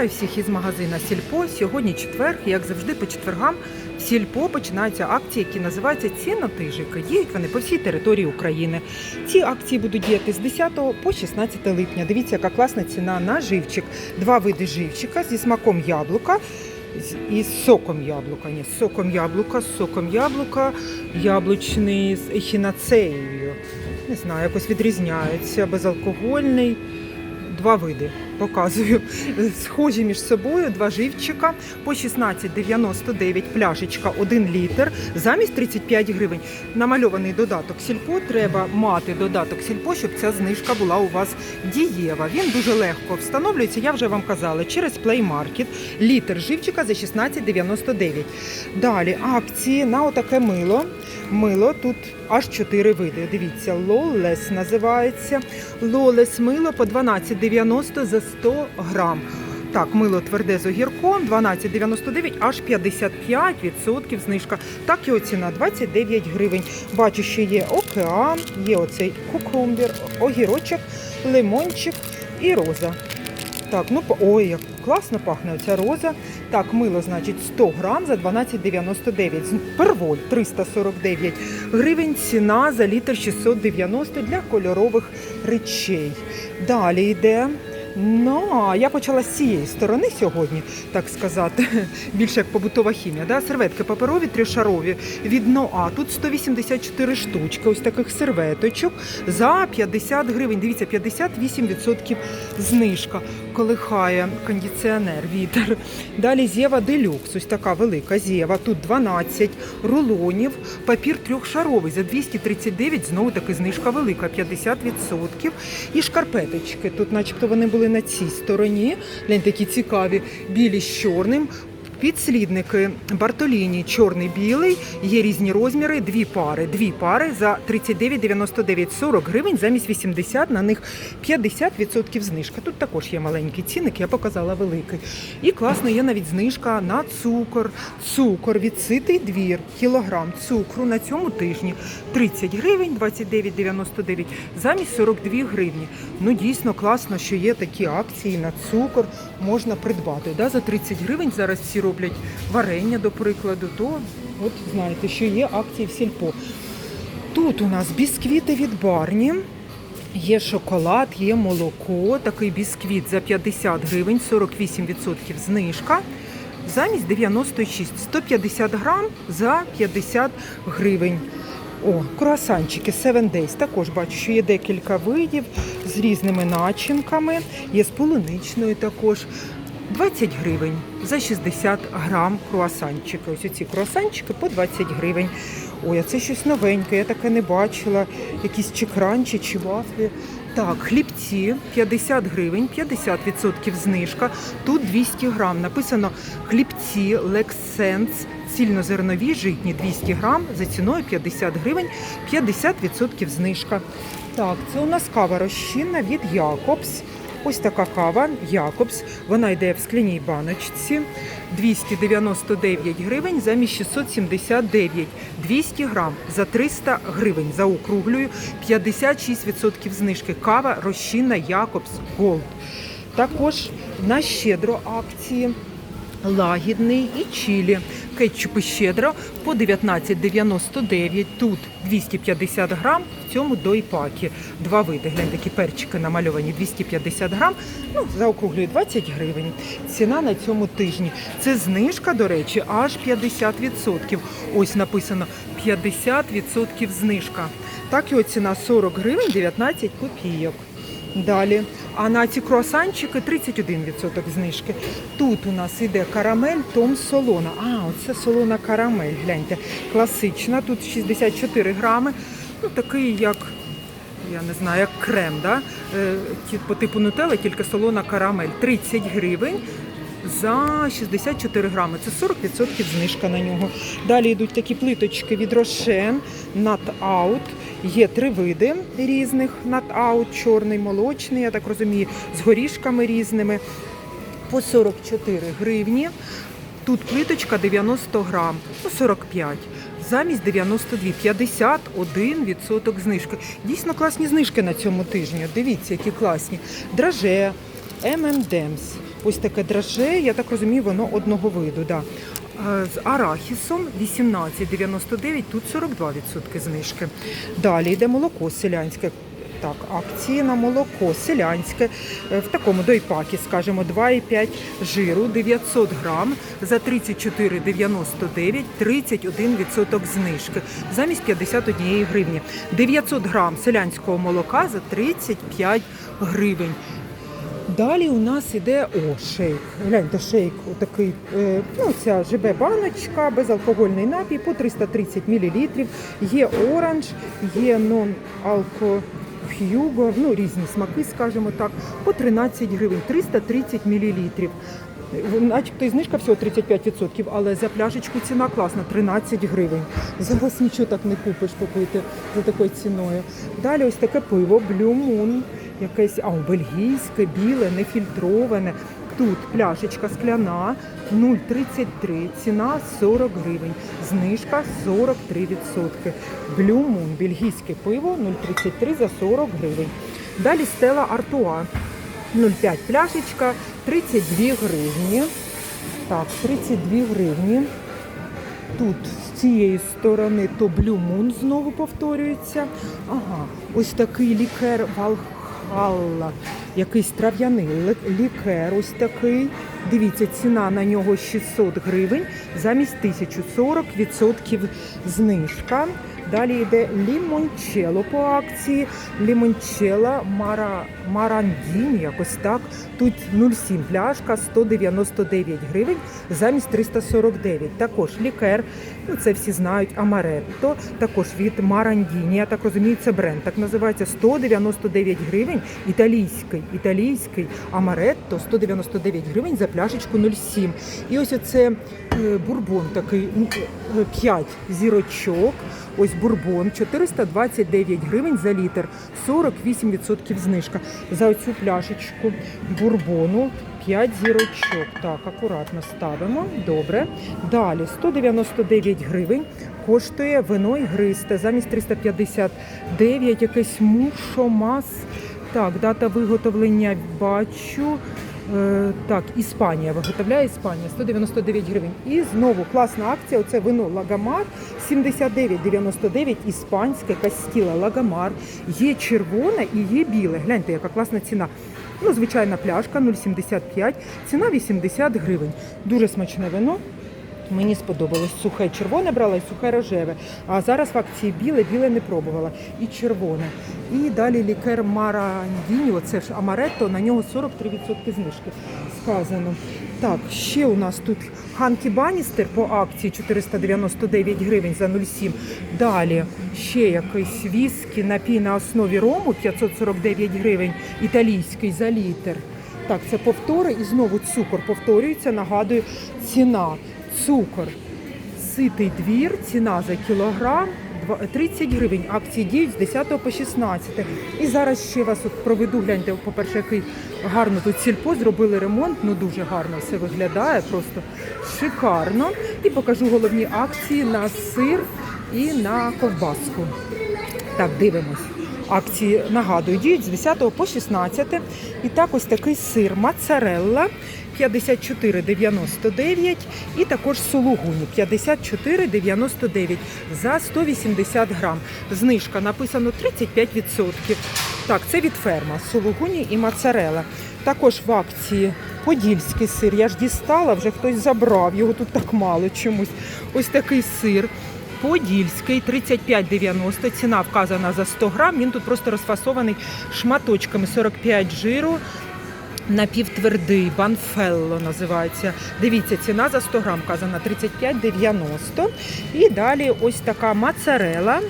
Вітаю всіх із магазина Сільпо. Сьогодні четверг, як завжди, по четвергам в Сільпо починаються акції, які називаються Ціна тижика. Діють вони по всій території України. Ці акції будуть діяти з 10 по 16 липня. Дивіться, яка класна ціна на живчик. Два види живчика зі смаком яблука. І з соком яблука, ні, з соком яблука, з соком яблука, яблучний з ехінацеєю. Не знаю, якось відрізняються, безалкогольний. Два види показую. Схожі між собою, два живчика по 16,99 пляшечка 1 літр замість 35 гривень. Намальований додаток сільпо. Треба мати додаток сільпо, щоб ця знижка була у вас дієва. Він дуже легко встановлюється. Я вже вам казала, через Play Market. Літр живчика за 16,99. Далі акції на отаке мило. Мило тут аж 4 види. Дивіться, Lawless називається. Lawless мило по 12,90 за 100 грам. Так, мило тверде з огірком 12,99, аж 55% знижка. Так його ціна 29 гривень. Бачу, що є океан, є оцей кукумбер, огірочок, лимончик і роза. Так, ну ой, як класно пахне оця роза. Так, мило, значить, 100 грам за 12,99. З- Перволь 349 гривень. Ціна за літр 690 для кольорових речей. Далі йде. Ну, я почала з цієї сторони сьогодні, так сказати, більше як побутова хімія. Да? Серветки паперові, трьошарові від Ноа. Тут 184 штучки, ось таких серветочок за 50 гривень. Дивіться, 58% знижка. Колихає кондиціонер, вітер. Далі Зєва Делюкс, ось така велика Зєва. Тут 12 рулонів, папір трьохшаровий за 239, знову таки знижка велика, 50%. І шкарпеточки. Тут, начебто, вони були на цій стороні. Глянь, такі цікаві, білі з чорним. Підслідники Бартоліні чорний-білий, є різні розміри, дві пари. Дві пари за 39,99 40 гривень, замість 80 на них 50% знижка. Тут також є маленький цінник, я показала великий. І класно є навіть знижка на цукор. Цукор від ситий двір, кілограм цукру на цьому тижні 30 гривень, 29,99 замість 42 гривні. Ну дійсно класно, що є такі акції на цукор можна придбати. Да? За 30 гривень зараз всі роблять варення, до прикладу, то от знаєте, що є акції в сільпо. Тут у нас бісквіти від барні. Є шоколад, є молоко, такий бісквіт за 50 гривень, 48% знижка. Замість 96, 150 грам за 50 гривень. О, круасанчики 7 Days. Також бачу, що є декілька видів з різними начинками. Є з полуничною також. 20 гривень за 60 грам круасанчики. Ось ці круасанчики по 20 гривень. Ой, а це щось новеньке, я таке не бачила. Якісь чи кранчі, чи вафлі. Так, хлібці 50 гривень, 50% знижка. Тут 200 грам. Написано хлібці Lexsense цільнозернові житні 200 грам за ціною 50 гривень, 50% знижка. Так, це у нас кава розчинна від Якобс. Ось така кава Якобс. Вона йде в скляній баночці. 299 гривень замість 679. 200 грам за 300 гривень. Заокруглюю. 56% знижки. Кава розчинна Якобс Голд. Також на щедро акції лагідний і чилі. Кетчупи щедро по 19,99. Тут 250 грам в цьому дойпакі. Два види. Глянь, такі перчики намальовані 250 грам. Ну, заокруглюю 20 гривень. Ціна на цьому тижні. Це знижка, до речі, аж 50%. Ось написано 50% знижка. Так його ціна 40 гривень 19 копійок. Далі. А на ці круасанчики 31% знижки. Тут у нас іде карамель, том солона. А, оце солона карамель. Гляньте, класична. Тут 64 грами. Ну, такий, як, я не знаю, як крем, да? Е, по типу нутелла, тільки солона карамель. 30 гривень. За 64 грами. Це 40% знижка на нього. Далі йдуть такі плиточки від Рошен, Nut Out. Є три види різних Out, чорний, молочний, я так розумію, з горішками різними. По 44 гривні. Тут плиточка 90 грам, ну 45. Замість 92, 51% знижки. Дійсно класні знижки на цьому тижні. Дивіться, які класні. Драже, M&M's. ось таке драже, я так розумію, воно одного виду. Да. З арахісом 18,99, тут 42% знижки. Далі йде молоко селянське. Так, акції на молоко селянське е, в такому дойпакі, скажімо, 2,5 жиру, 900 грам за 34,99, 31% знижки замість 51 гривні. 900 грам селянського молока за 35 гривень. Далі у нас іде о, шейк. Гляньте, шейк отакий, е, ну ця ЖБ баночка, безалкогольний напій по 330 мл. Є оранж, є нон-алко. Х'юго, ну різні смаки, скажімо так, по 13 гривень, 330 мл. Начебто і знижка всього 35%, але за пляшечку ціна класна 13 гривень. Зараз нічого так не купиш попити за такою ціною. Далі ось таке пиво Blue Moon, якесь а, бельгійське, біле, нефільтроване. Тут пляшечка скляна 0,33, ціна 40 гривень, знижка 43%. Blue Moon, бельгійське пиво 0,33 за 40 гривень. Далі Стела Артуа 0,5 пляшечка, 32 гривні. Так, 32 гривні. Тут з цієї сторони то Blue Moon знову повторюється. Ага, ось такий лікер Валхалла. Якийсь трав'яний лі- лікер, ось такий. Дивіться, ціна на нього 600 гривень, замість 1040% знижка. Далі йде лімончело по акції. Лімончело Мара, Марандін, якось так. Тут 0,7 пляшка, 199 гривень замість 349. Також лікер, ну це всі знають, Амаретто, також від Марандіні. Я так розумію, це бренд. Так називається 199 гривень. Італійський, італійський Амаретто 199 гривень за пляшечку 0,7. І ось оце бурбон такий, 5 зірочок. Ось бурбон 429 гривень за літр, 48% знижка. За оцю пляшечку бурбону 5 зірочок. Так, акуратно ставимо. Добре. Далі 199 гривень коштує вино ігристе. Замість 359 якесь мушомас. Так, дата виготовлення бачу. Е, так, Іспанія виготовляє Іспанія 199 гривень. І знову класна акція. Оце вино Лагамар 79,99 іспанське Кастіла Лагамар. Є червоне і є біле. Гляньте, яка класна ціна. Ну, звичайна пляшка 0,75, ціна 80 гривень. Дуже смачне вино. Мені сподобалось сухе червоне брала і сухе рожеве. А зараз в акції біле, біле не пробувала. І червоне. І далі лікер Марандіньо, це ж Амаретто, на нього 43% знижки сказано. Так, ще у нас тут Ханкі Баністер по акції 499 гривень за 0,7. Далі ще якийсь віскі, напій на основі рому 549 гривень, італійський за літр. Так, це повтори і знову цукор повторюється. Нагадую, ціна. Цукор. Ситий двір, ціна за кілограм 30 гривень. Акції діють з 10 по 16. І зараз ще вас от проведу. Гляньте, по-перше, який гарно тут сільпо зробили ремонт. Ну дуже гарно все виглядає, просто шикарно. І покажу головні акції на сир і на ковбаску. Так, дивимось. Акції нагадую, діють з 10 по 16. І так ось такий сир моцарелла 54,99 і також сулугуні 54,99 за 180 грам. Знижка написано 35%. Так, це від ферма сулугуні і моцарелла. Також в акції подільський сир. Я ж дістала, вже хтось забрав. Його тут так мало чомусь. Ось такий сир. Подільський 35,90. Ціна вказана за 100 грам. Він тут просто розфасований шматочками 45 жиру. Напівтвердий, банфелло називається. Дивіться, ціна за 100 грам вказана 35,90. І далі ось така моцарела,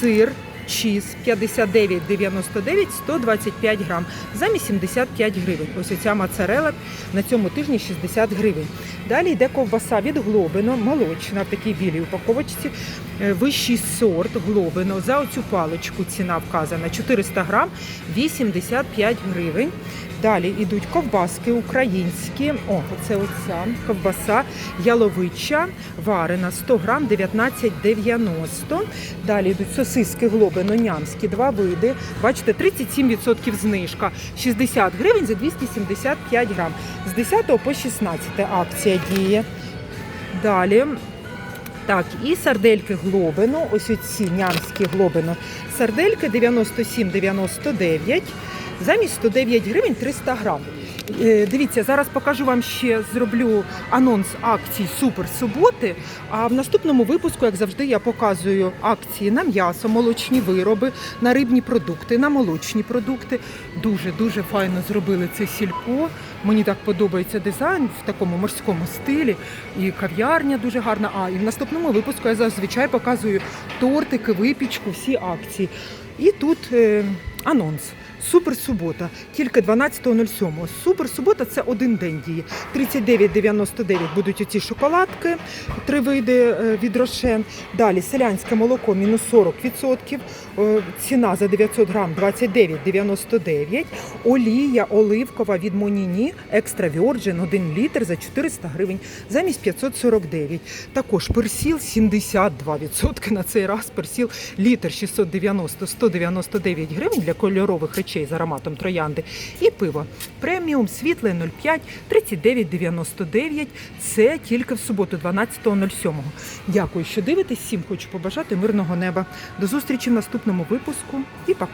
сир, чіз 59,99, 125 грам за 85 гривень. Ось ця моцарела на цьому тижні 60 гривень. Далі йде ковбаса від Глобино, молочна в такій білій упаковочці. Е, Вищий сорт Глобино. За оцю паличку ціна вказана 400 грам 85 гривень. Далі йдуть ковбаски українські. О, оце оця ковбаса яловича, варена 100 грам 19,90. Далі йдуть сосиски глоби глобино нямські, два види. Бачите, 37% знижка, 60 гривень за 275 грам. З 10 по 16 акція діє. Далі. Так, і сардельки глобино, ось оці нямські глобино. Сардельки 97,99, замість 109 гривень 300 грам. Е, Дивіться, зараз покажу вам ще зроблю анонс акцій Супер суботи. А в наступному випуску, як завжди, я показую акції на м'ясо, молочні вироби, на рибні продукти, на молочні продукти. Дуже дуже файно зробили це сільпо. Мені так подобається дизайн в такому морському стилі. І кав'ярня дуже гарна. А і в наступному випуску я зазвичай показую тортики, випічку, всі акції. І тут е, анонс. Супер субота, тільки 12.07. Супер субота це один день діє. 39,99 будуть оці шоколадки, три види е, від Рошен. Далі селянське молоко мінус 40%. е, Ціна за 900 грам 29,99. Олія оливкова від Моніні екстра Virgin 1 літр за 400 гривень замість 549. Також персіл 72% на цей раз. Персіл літр 690-199 гривень для кольорових речей з ароматом троянди. І пиво преміум світле 0,5 39,99. Це тільки в суботу, 12.07. Дякую, що дивитесь. Всім хочу побажати мирного неба. До зустрічі в наступному випуску і пока.